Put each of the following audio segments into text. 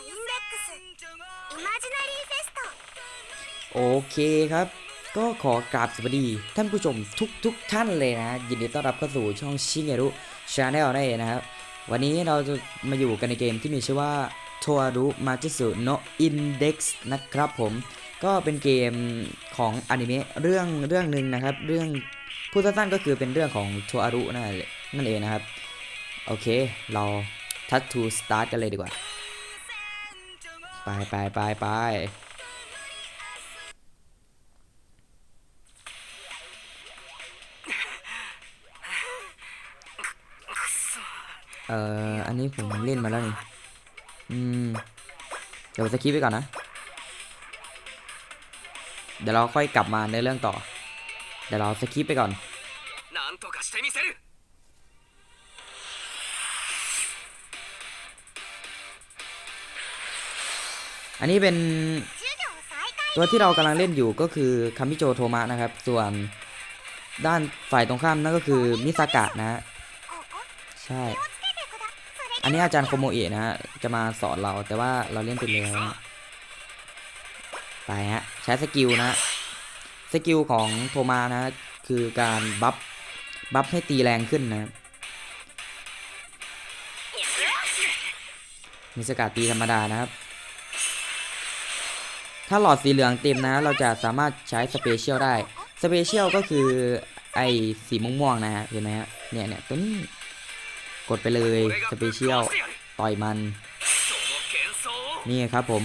インデックスイマジナリーフェスト โอเคครับ ก็ขอกราบสวัสดีท่านผู้ชมทุกทุกท่านเลยนะ ยินดีต้อนรับเข้าสู่ช่องชิเงรุชาแนลนั่นเองนะครับ วันนี้เราจะมาอยู่กันในเกมที่มีชื่อว่า t o a r u m a j i s u no Index นะครับผม ก็เป็นเกมของอนิเมะเรื่องเรื่องหนึ่งนะครับ เรื่องพูดสั้นๆก็คือเป็นเรื่องของ t o a r u นั่นแหละนั่นเองนะครับ โอเค เราทัดทูสตาร์ทกันเลยดีกว่า ไปไปไปไปเอ่อ อันนี้ผมเล่นมาแล้วนี่ อืม เดี๋ยวสคิปไปก่อนนะ เดี๋ยวเราค่อยกลับมาในเรื่องต่อ เดี๋ยวเราสคิปไปก่อน อันนี้เป็นตัวที่เรากำลังเล่นอยู่ก็คือคามิโจโทมะนะครับ ส่วนด้านฝ่ายตรงข้ามนั่นก็คือมิซากะนะใช่ อันนี้อาจารย์โคโมเอะนะฮะจะมาสอนเราแต่ว่าเราเล่นไปแล้วไปฮะใช้สกิลนะสกิลของโทมานะคือการบัฟบัฟให้ตีแรงขึ้นนะมิสกะตีธรรมดานะครับ ถ้าหลอดสีเหลืองเต็มนะ เราจะสามารถใช้สเปเชียลได้ สเปเชียลก็คือไอสีม่วงๆนะฮะเห็นไหมฮะเนี่ยเนี่ยตัวนี้กดไปเลยสเปเชียลต่อยมัน นี่ครับผม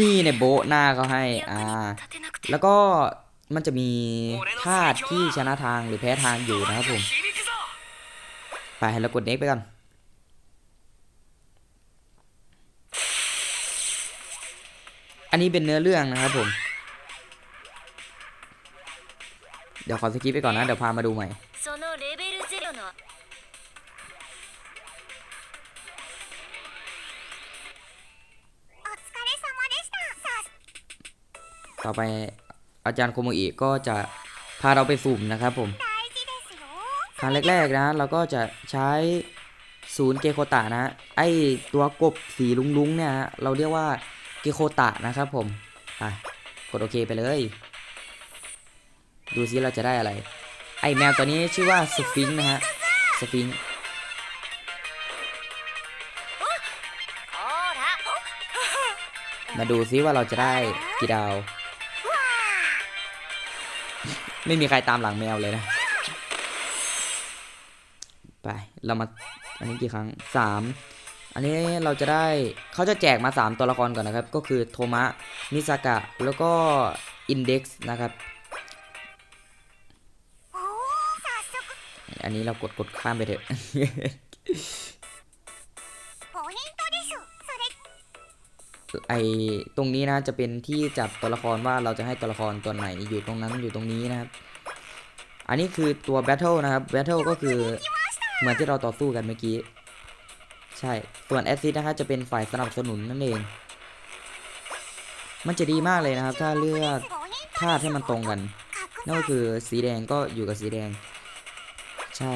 นี่เนี่ยโบหน้าเขาให้อ่าแล้วก็มันจะมีธาตุที่ชนะทางหรือแพ้ทางอยู่นะครับผม ไปแล้วกดเน็กไปกัน อันนี้เป็นเนื้อเรื่องนะครับผม เดี๋ยวขอสกิปไปก่อนนะ เดี๋ยวพามาดูใหม่ต่อไปอาจารย์โคโมอิก็จะพาเราไปสุ่มนะครับผมครั้งแรกๆนะ เราก็จะใช้ศูนย์เกโคตานะ ไอตัวกบสีลุงๆเนี่ย เราเรียกว่า กิโคตะนะครับผม ไป กดโอเคไปเลย ดูซิเราจะได้อะไร ไอแมวตัวนี้ชื่อว่าสฟิงค์นะฮะ สฟิงค์มาดูซิว่าเราจะได้กี่ดาว ไม่มีใครตามหลังแมวเลยนะ ไป เรามา อันนี้กี่ครั้งสาม อันนี้เราจะได้เขาจะแจกมา 3 ตัวละครก่อนนะครับ ก็คือโทมะมิซากะ แล้วก็อินเด็กซ์นะครับ อันนี้เรากดกดข้ามไปเถอะไอตรงนี้นะจะเป็นที่จับตัวละครว่าเราจะให้ตัวละครตัวไหนอยู่ตรงนั้นอยู่ตรงนี้นะครับ อันนี้คือตัวแบทเทิลนะครับแบทเทิลก็คือเหมือนที่เราต่อสู้กันเมื่อกี้ ใช่ ส่วนแอซซิสนะครับจะเป็นฝ่ายสนับสนุนนั่นเอง มันจะดีมากเลยนะครับ ถ้าเลือกท่าให้มันตรงกัน นั่นก็คือสีแดงก็อยู่กับสีแดง ใช่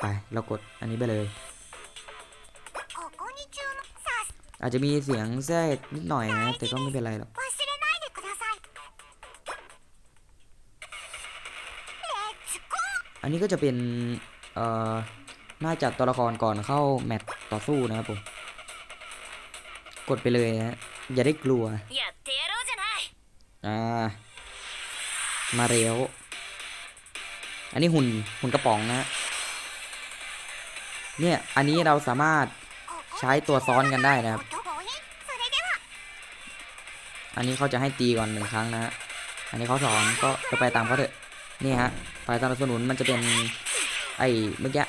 ไป เรากดอันนี้ไปเลย อาจจะมีเสียงแทรกนิดหน่อยนะ แต่ก็ไม่เป็นไรหรอกอันนี้ก็จะเป็น เอ่อ น่าจัดตัวละครก่อนเข้าแมตต์ต่อสู้นะครับผม กดไปเลยนะ อย่าได้กลัว อ่า มาเร็ว อันนี้หุ่นหุ่นกระป๋องนะเนี่ย อันนี้เราสามารถใช้ตัวซ้อนกันได้นะครับ อันนี้เขาจะให้ตีก่อนหนึ่งครั้งนะ อันนี้เขาสอนก็ไปตามเขาเถอะ นี่ฮะไปตามสนับสนุนมันจะเป็นไอ้เมื่อกี้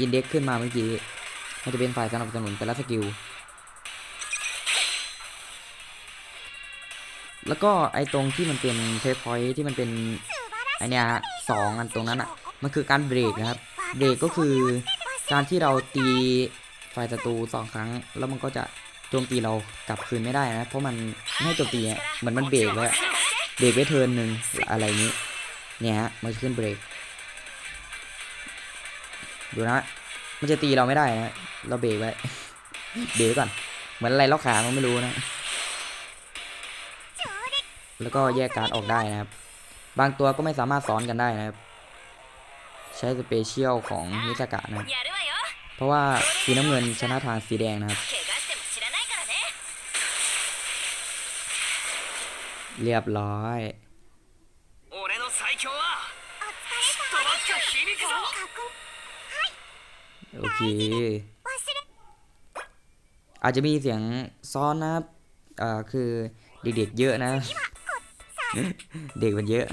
อินเด็กขึ้นมาเมื่อกี้มันจะเป็นฝ่ายสนับสนุนแต่ละสกิล แล้วก็ไอ้ตรงที่มันเป็นเพย์พอยที่มันเป็นไอเนี้ยฮะสองอันตรงนั้นอะ มันคือการเบรกนะครับ เบรกก็คือการที่เราตีฝ่ายศัตรูสองครั้ง แล้วมันก็จะโจมตีเรากลับคืนไม่ได้นะ เพราะมันไม่ให้โจมตีเหมือนมันเบรกไว้อะเบรกไว้เทินหนึ่งอะไรนี้ เนี่ยฮะมันขึ้นเบรก ดูนะ มันจะตีเราไม่ได้นะ เราเบรกไว้ เบรกก่อน เหมือนอะไรล็อกขาเราไม่รู้นะ แล้วก็แยกการออกได้นะครับ บางตัวก็ไม่สามารถซ้อนกันได้นะครับ ใช้สเปเชียลของนิสกะนะ เพราะว่าสีน้ำเงินชนะทางสีแดงนะครับ เรียบร้อย โอเค อาจจะมีเสียงซ้อนนะอ่าคือเด็กๆเยอะนะ เด็กมันเยอะ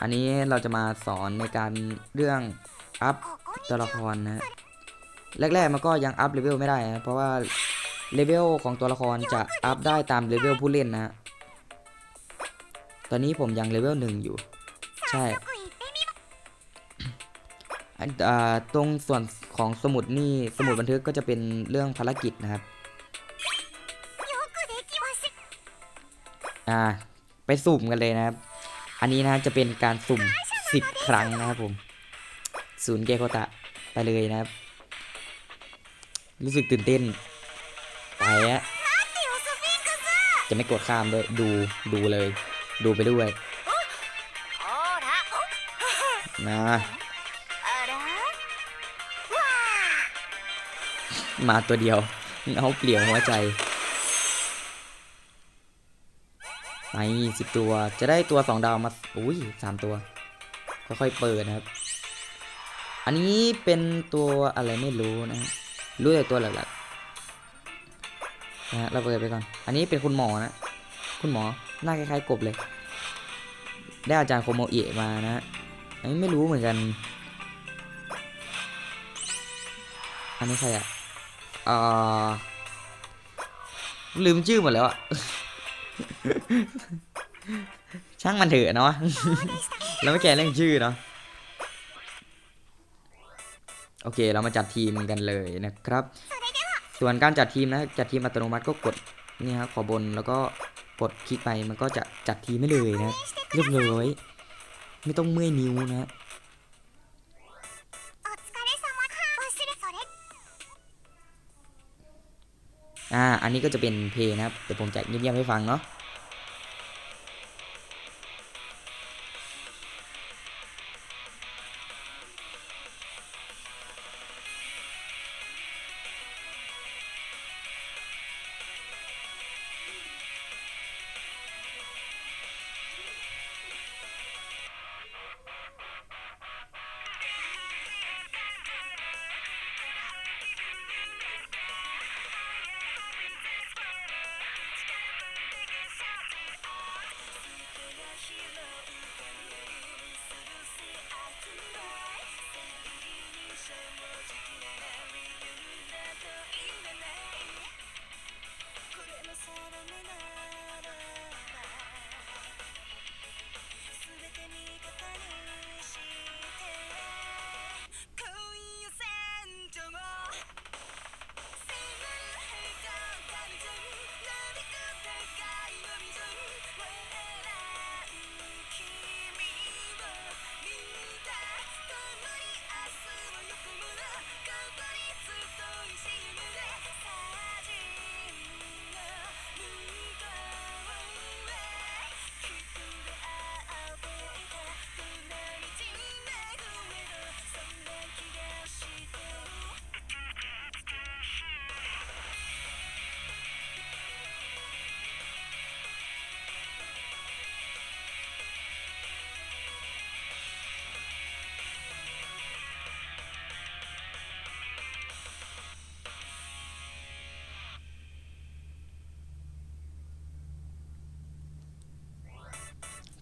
อันนี้เราจะมาสอนในการเรื่องอัพตัวละครนะแรกๆมันก็ยังอัพเลเวลไม่ได้นะเพราะว่าเลเวลของตัวละครจะอัพได้ตามเลเวลผู้เล่นนะ ตอนนี้ผมยังเลเวลหนึ่งอยู่ ใช่ ตรงส่วนของสมุดนี่สมุดบันทึกก็จะเป็นเรื่องภารกิจนะครับไปสุ่มกันเลยนะครับ อันนี้นะจะเป็นการสุ่ม 10 ครั้งนะครับผมศูนย์เกโกตะไปเลยนะครับ รู้สึกตื่นเต้นไปอะจะไม่กดข้ามด้วยดูดูเลย ดูไปด้วยนะ มาตัวเดียวเอาเปลี่ยวหัวใจไปสิบตัวจะได้ตัวสองดาวมาอุ้ยสามตัว ค่อยๆเปิดนะครับ อันนี้เป็นตัวอะไรไม่รู้นะรู้แต่ตัวหลักๆนะฮะเราเปิดไปก่อน อันนี้เป็นคุณหมอนะ คุณหมอหน้าคล้ายๆกบเลย ได้อาจารย์โคโมเอะมานะอันนี้ไม่รู้เหมือนกัน อันนี้ใครอะ ลืมชื่อหมดแล้วอะช่างมันเถอะเนาะเราไม่แคร์เรื่องชื่อเนาะโอเค เรามาจัดทีมกันเลยนะครับ ส่วนการจัดทีมนะจัดทีมอัตโนมัติก็กดนี่ครับขอบนแล้วก็กดคลิกไปมันก็จะจัดทีมไม่เลยนะเรียบร้อยไม่ต้องเมื่อยนิ้วนะ อ่า อันนี้ก็จะเป็นเพลงนะครับ เดี๋ยวผมจะเงียบๆให้ฟังเนาะ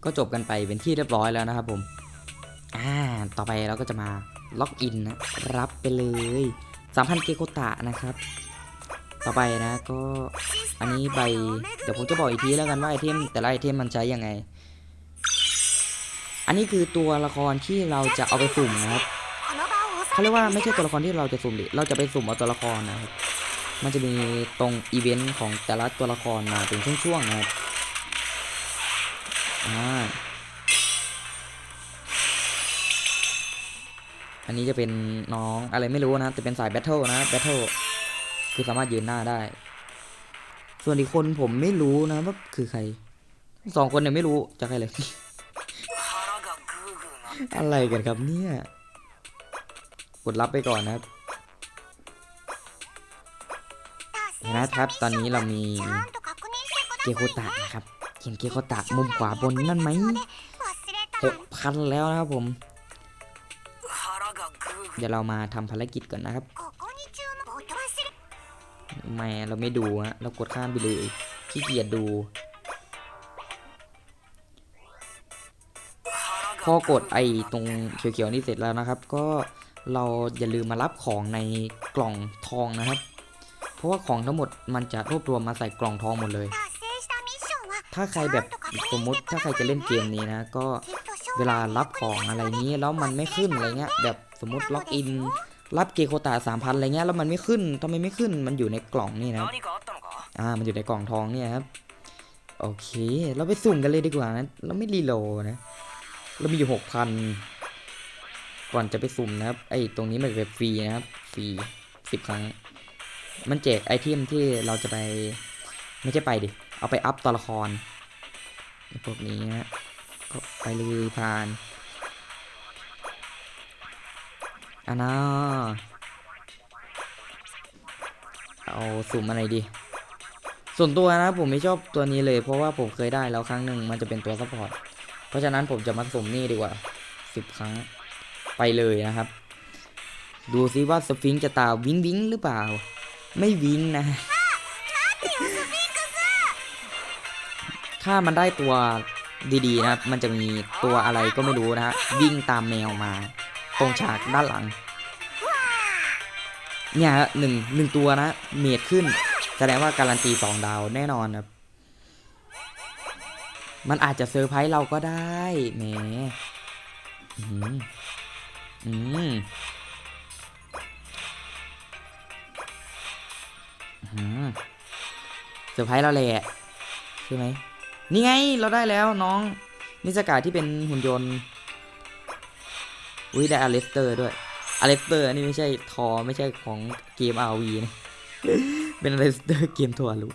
ก็จบกันไปเป็นที่เรียบร้อยแล้วนะครับผม อ่า ต่อไปเราก็จะมาล็อกอินนะรับไปเลย 3,000 เกโกตะนะครับ ต่อไปนะก็อันนี้ใบ เดี๋ยวผมจะบอกอีกทีแล้วกันว่าไอเทมแต่ละไอเทมมันใช้ยังไง อันนี้คือตัวละครที่เราจะเอาไปสุ่มนะครับเขาเรียกว่าไม่ใช่ตัวละครที่เราจะสุ่มดิเราจะไปสุ่มเอาตัวละครนะครับ มันจะมีตรงอีเวนต์ของแต่ละตัวละครมาเป็นช่วงๆนะครับ อันนี้จะเป็นน้องอะไรไม่รู้นะ จะเป็นสายแบทเทิลนะแบทเทิลคือสามารถยืนหน้าได้ ส่วนอีกคนผมไม่รู้นะว่าคือใคร สองคนเนี่ยไม่รู้จะใครเลย อะไรกันครับเนี่ย กดรับไปก่อนนะครับนะครับ ตอนนี้เรามีเกโคตะนะครับ เห็นเกโกตะมุมขวาบนนั่นไหมหกพันแล้วนะครับผม เดี๋ยวเรามาทำภารกิจก่อนนะครับ ไม่เราไม่ดูฮะเรากดข้ามไปเลยขี้เกียจดูพอกดไอ้ตรงเขียวๆนี่เสร็จแล้วนะครับ ก็เราอย่าลืมมารับของในกล่องทองนะครับ เพราะว่าของทั้งหมดมันจะรวบรวมมาใส่กล่องทองหมดเลย ถ้าใครแบบสมมติถ้าใครจะเล่นเกมนี้นะ ก็เวลารับของอะไรนี้แล้วมันไม่ขึ้นอะไรเงี้ยแบบสมมติล็อกอิน รับเกโคตาสามพันอะไรเงี้ยแล้วมันไม่ขึ้นทำไมไม่ขึ้นมันอยู่ในกล่องนี่นะอ่ามันอยู่ในกล่องทองเนี่ยครับโอเค เราไปสุ่มกันเลยดีกว่านะเราไม่รีโหลนะ เรามีอยู่หกพันก่อนจะไปสุ่มนะครับ ไอตรงนี้มันแบบฟรีนะครับฟรีสิบครั้ง มันแจกไอเทมที่เราจะไป ไม่ใช่ไปดิ เอาไปอัพตัวละครไอ้พวกนี้นะก็ไปเลยผ่านอันน่าเอาสุ่มอะไรดี ส่วนตัวนะผมไม่ชอบตัวนี้เลย เพราะว่าผมเคยได้แล้วครั้งหนึ่งมันจะเป็นตัวซัพพอร์ต เพราะฉะนั้นผมจะมาสุ่มนี่ดีกว่าสิบครั้งไปเลยนะครับ ดูซิว่าสฟิงค์จะตาวิงวิงหรือเปล่า ไม่วิงนะ ถ้ามันได้ตัวดีๆนะครับ มันจะมีตัวอะไรก็ไม่รู้นะฮะวิ่งตามแมวมา ตรงฉากด้านหลัง เนี่ยหนึ่งหนึ่งตัวนะเมดขึ้น แสดงว่าการันตีสองดาวแน่นอนครับ มันอาจจะเซอร์ไพรส์เราก็ได้แหมอืมอืมอืมเซอร์ไพรส์เราแหละใช่ไหม นี่ไงเราได้แล้วน้องนิสกาที่เป็นหุ่นยนต์อุ้ยได้อเลสเตอร์ด้วยอเลสเตอร์อันนี้ไม่ใช่ทอไม่ใช่ของเกม RV นะเป็นอเลสเตอร์เกมทัวร์ลูก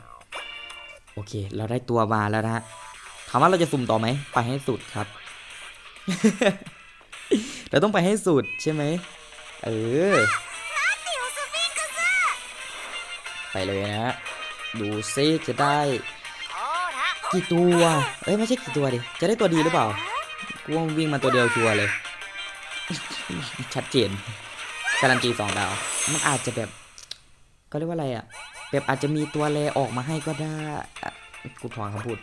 โอเค เราได้ตัวมาแล้วนะฮะถามว่าเราจะสุ่มต่อไหมไปให้สุดครับเราต้องไปให้สุดใช่ไหมเออไปเลยนะฮะดูซิจะได้ กี่ตัวเอ้ยไม่ใช่กี่ตัวดิ จะได้ตัวดีหรือเปล่า กูว่ามันวิ่งมาตัวเดียวชัวร์เลย ชัดเจน การันตีสองดาว มันอาจจะแบบก็เรียกว่าอะไรอะ แบบอาจจะมีตัวแรออกมาให้ก็ได้ กูถอนคำพูด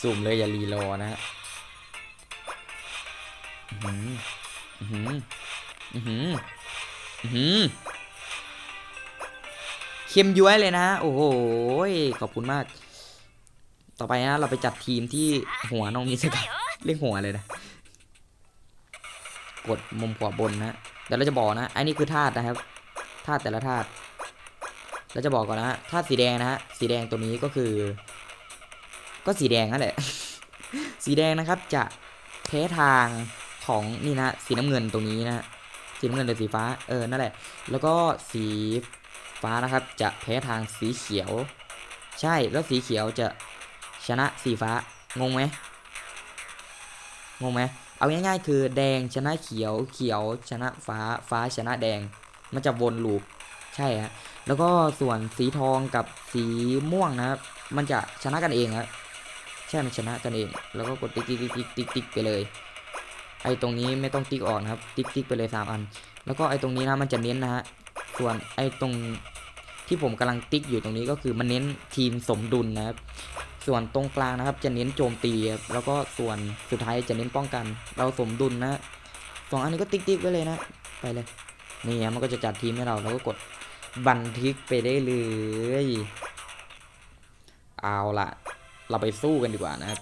สุ่มเลยอย่ารีรอนะฮะอือหืออือหืออือหืออือหือ เค็มย้วยเลยนะ โอ้โหขอบคุณมาก ต่อไปนะเราไปจัดทีมที่หัวน้องมิสกาเรียกหัวเลยนะ กดมุมขวาบนนะเดี๋ยวเราจะบอกนะอันนี้คือธาตุนะครับธาตุแต่ละธาตุเราจะบอกก่อนนะธาตุสีแดงนะฮะสีแดงตัวนี้ก็คือ ก็สีแดงนั่นแหละ สีแดงนะครับจะแพ้ทางของนี่นะสีน้ำเงินตรงนี้นะสีน้ำเงินหรือสีฟ้าเออนั่นแหละ แล้วก็สี ฟ้านะครับ จะแพ้ทางสีเขียว ใช่แล้วสีเขียวจะชนะสีฟ้างงไหมงงไหมเอาง่ายๆ คือแดงชนะเขียวเขียวชนะฟ้าฟ้าชนะแดง มันจะวนลูปใช่ฮะแล้วก็ส่วนสีทองกับสีม่วงนะครับ มันจะชนะกันเองครับใช่มันชนะกันเอง แล้วก็กดติ๊กติ๊กติ๊กติ๊กติ๊กไปเลยไอ้ตรงนี้ไม่ต้องติ๊กออกนะครับ ติ๊กติ๊กไปเลยสามอัน แล้วก็ไอ้ตรงนี้นะมันจะเน้นนะฮะส่วนไอ้ตรง ที่ผมกำลังติ๊กอยู่ตรงนี้ก็คือมันเน้นทีมสมดุลนะครับ ส่วนตรงกลางนะครับจะเน้นโจมตีแล้วก็ส่วนสุดท้ายจะเน้นป้องกัน เราสมดุลนะสองอันนี้ก็ติ๊กๆไว้เลยนะไปเลยนี่มันก็จะจัดทีมให้เราเราก็กดบันทึกไปได้เลยเอาละเราไปสู้กันดีกว่านะครับ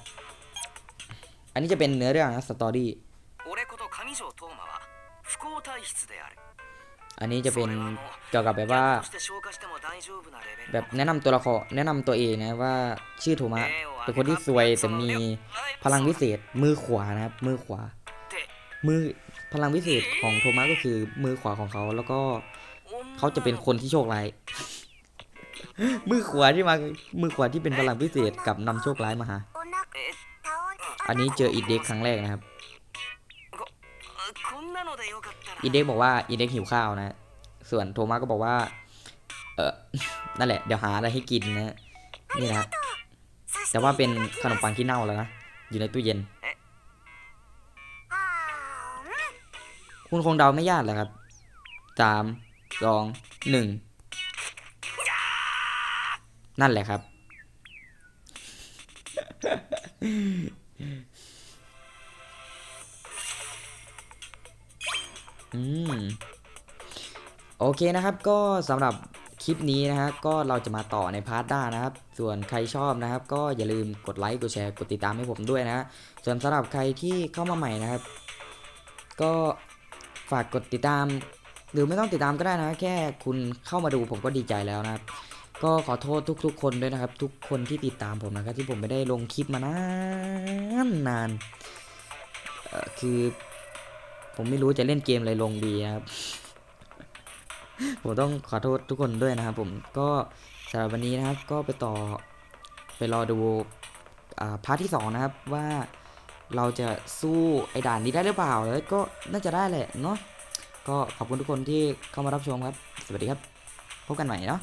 อันนี้จะเป็นเนื้อเรื่องนะสตอรี่อันนี้จะเป็นเกี่ยวกับแบบว่า แบบแนะนำตัวละครแนะนำตัวเองนะว่าชื่อโทมะเป็นคนที่สวยแต่มีพลังวิเศษมือขวานะครับ มือขวา มือพลังวิเศษของโทมัสก็คือมือขวาของเขาแล้วก็เขาจะเป็นคนที่โชคร้ายมือขวาที่มามือขวาที่เป็นพลังพิเศษกับนำโชคร้ายมาหาอันนี้เจออีเด็กครั้งแรกนะครับ อีเด็กบอกว่าอีเด็กหิวข้าวนะ ส่วนโทมัสก็บอกว่า เออนั่นแหละ เดี๋ยวหาอะไรให้กินนะนี่นะแต่ว่าเป็นขนมปังที่เน่าแล้วนะ อยู่ในตู้เย็น คุณคงเดาไม่ยากแล้วครับสามสองหนึ่งนั่นแหละครับ อืม โอเคนะครับก็สำหรับ คลิปนี้นะฮะก็เราจะมาต่อในพาร์ทหน้านะครับ ส่วนใครชอบนะครับ ก็อย่าลืมกดไลค์กดแชร์กดติดตามให้ผมด้วยนะฮะส่วนสำหรับใครที่เข้ามาใหม่นะครับ ก็ฝากกดติดตาม หรือไม่ต้องติดตามก็ได้นะ แค่คุณเข้ามาดูผมก็ดีใจแล้วนะครับ ก็ขอโทษทุก ๆ คนด้วยนะครับ ทุกคนที่ติดตามผมนะครับ ที่ผมไม่ได้ลงคลิปมานานนานคือ ผมไม่รู้จะเล่นเกมอะไรลงดีนะครับ ผมต้องขอโทษทุกคนด้วยนะครับผมก็สำหรับวันนี้นะครับก็ไปต่อไปรอดูอ่าพาร์ทที่สองนะครับว่าเราจะสู้ไอ้ด่านนี้ได้หรือเปล่าแล้วก็น่าจะได้แหละเนาะก็ขอบคุณทุกคนที่เข้ามารับชมครับ สวัสดีครับ พบกันใหม่เนาะ